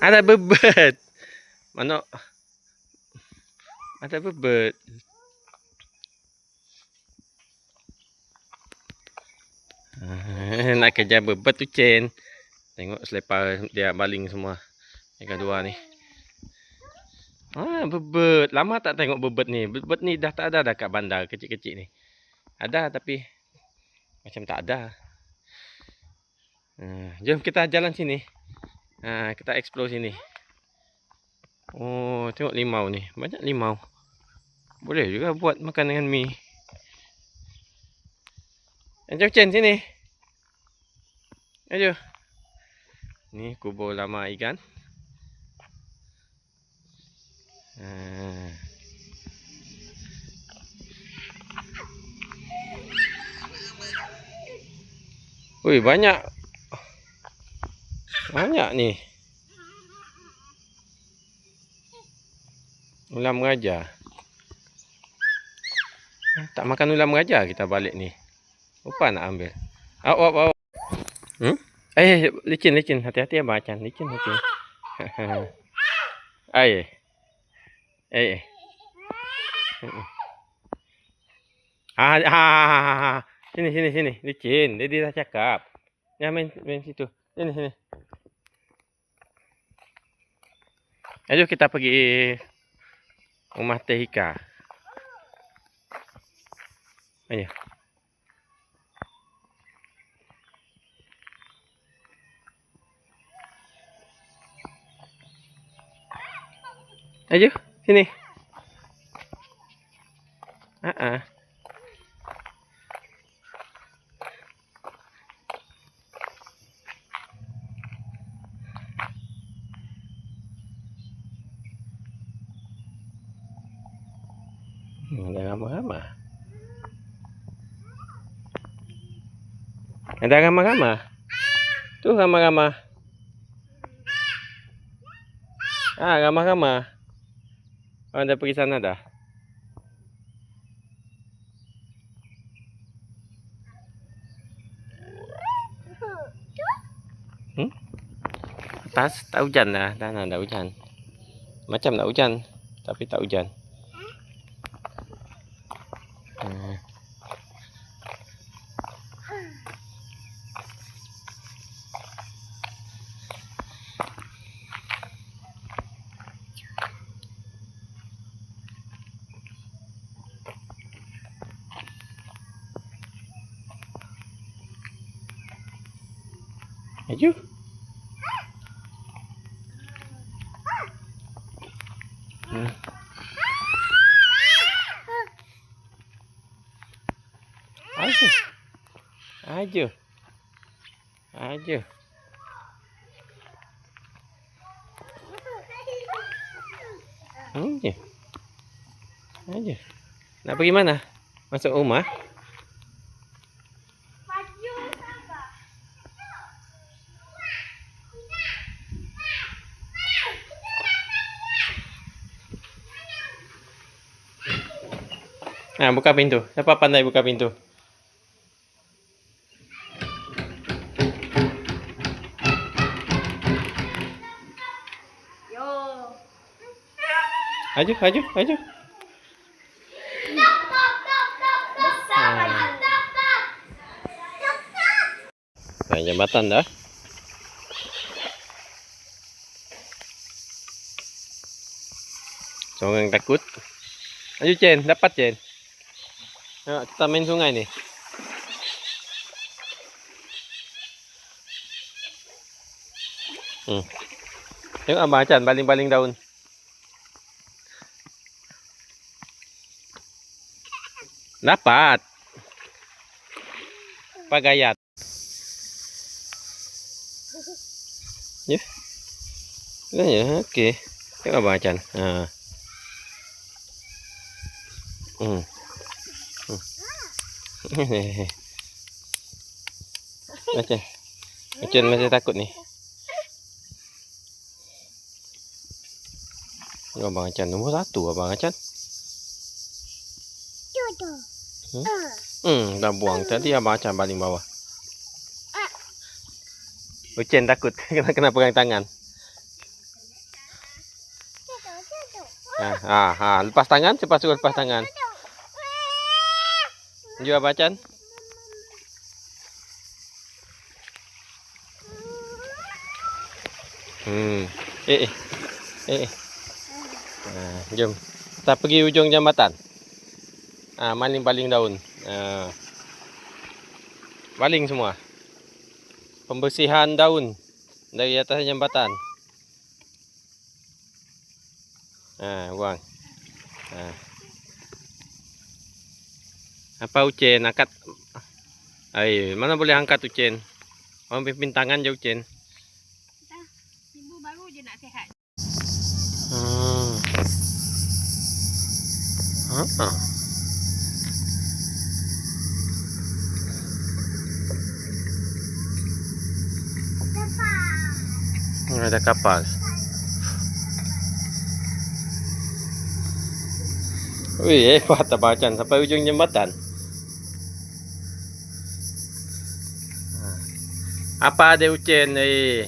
Ada bebet. Mana? Ada bebet. Nak kejar bebet tu Cen. Tengok selepas dia baling semua. Yang kedua ni. Ah, bebet. Lama tak tengok bebet ni. Bebet ni dah tak ada dah kat bandar kecil-kecil ni. Ada tapi macam tak ada. Ah, jom kita jalan sini. Ah, kita explore sini. Oh, tengok limau ni. Banyak limau. Boleh juga buat makan dengan mi. Jom Chen sini. Ayo. Ni kubur lama ikan. Ah. Ui, banyak. Banyak ni. Ulam raja. Tak makan ulam raja kita balik ni. Lupa nak ambil. Awak, awak, awak. Hmm? Eh, licin, licin. Hati-hati ya macan. Licin, licin. Eh. Ah, ah, ah, ah. Sini, sini, sini. Licin. Dia dah cakap. Ya, main, main situ. Sini, sini. Ayo kita pergi rumah Teh Ika. Ayo. Ayo, sini. Ah, ah. Hmm, Ada ramah-ramah. Ada ramah-ramah. Tu ramah-ramah. Ah, ramah-ramah. Oh, dah pergi sana dah. Hmm? Atas tak hujan dah. Dah nak dah hujan. Macam nak hujan. Tapi tak hujan. Hmm. Aju. Aju. Aju. Aju. Aju. Nak pergi mana? Masuk rumah? Nah, buka pintu. Siapa pandai buka pintu? Yo. Aju, aju, aju. Nah, jambatan dah. Seorang takut. Aju Chen, dapat Chen. Tengok, kita main sungai ni. Hmm. Tengok Abang Chan baling-baling daun. Dapat. Pagayat. Ya. Ya, ya, okey. Tengok Abang Chan. Ha. Hmm. Hmm. Macam. Macam masih takut ni. Ni Abang Acan nombor satu Abang Acan. Hmm? Ah. Hmm, dah buang. Tadi Abang Acan baling bawah. Ucen takut kena kena pegang tangan. Ah, ah, ah, lepas tangan, cepat suruh lepas tangan. Jua bacan. Hmm. Eh, eh. Eh. Ah, jom. Kita pergi ujung jambatan. Ah, maling-baling daun. Ah. Baling semua. Pembersihan daun dari atas jambatan. Ah, buang. Ah. Apa Ucen angkat? Ay, mana boleh angkat Ucen? Orang pimpin tangan je Ucen. Ibu baru je nak sihat. Hmm. Ah. Hmm, Ada kapal. Wih, hebat tabacan sampai ujung jembatan. Apa ada ucen ni?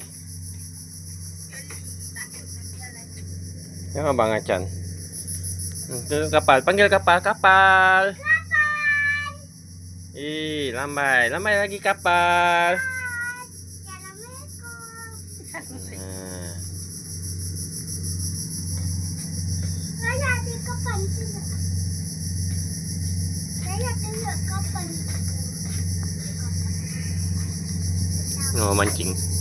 Yang abang acan. Itu kapal, panggil kapal, kapal. Kapal. Ih, lambai, lambai lagi kapal. Tengok kapan. Oh, mancing.